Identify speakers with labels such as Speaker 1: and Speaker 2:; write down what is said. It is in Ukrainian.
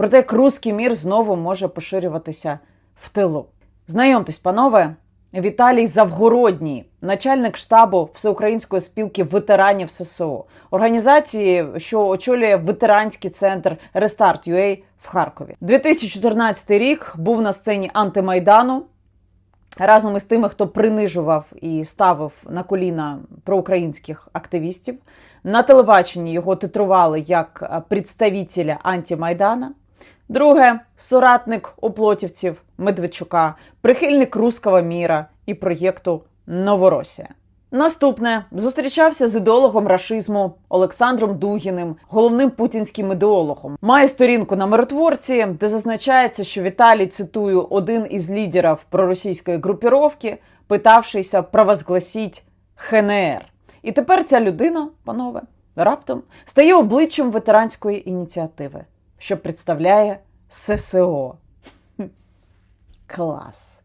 Speaker 1: про те, як руський мір знову може поширюватися в тилу. Знайомтесь, панове, Віталій Завгородній, начальник штабу Всеукраїнської спілки ветеранів ССО, організації, що очолює ветеранський центр Рестарт UA в Харкові. 2014 рік був на сцені антимайдану. Разом із тими, хто принижував і ставив на коліна проукраїнських активістів, на телебаченні його титрували як представителя антимайдана. Друге соратник оплотівців Медведчука, прихильник руського міра і проєкту Новоросія. Наступне зустрічався з ідеологом рашизму Олександром Дугіним, головним путінським ідеологом. Має сторінку на миротворці, де зазначається, що Віталій цитую один із лідерів проросійської групіровки, питавшися провозгласіть ХНР. І тепер ця людина, панове, раптом стає обличчям ветеранської ініціативи, що представляє ССО. Клас.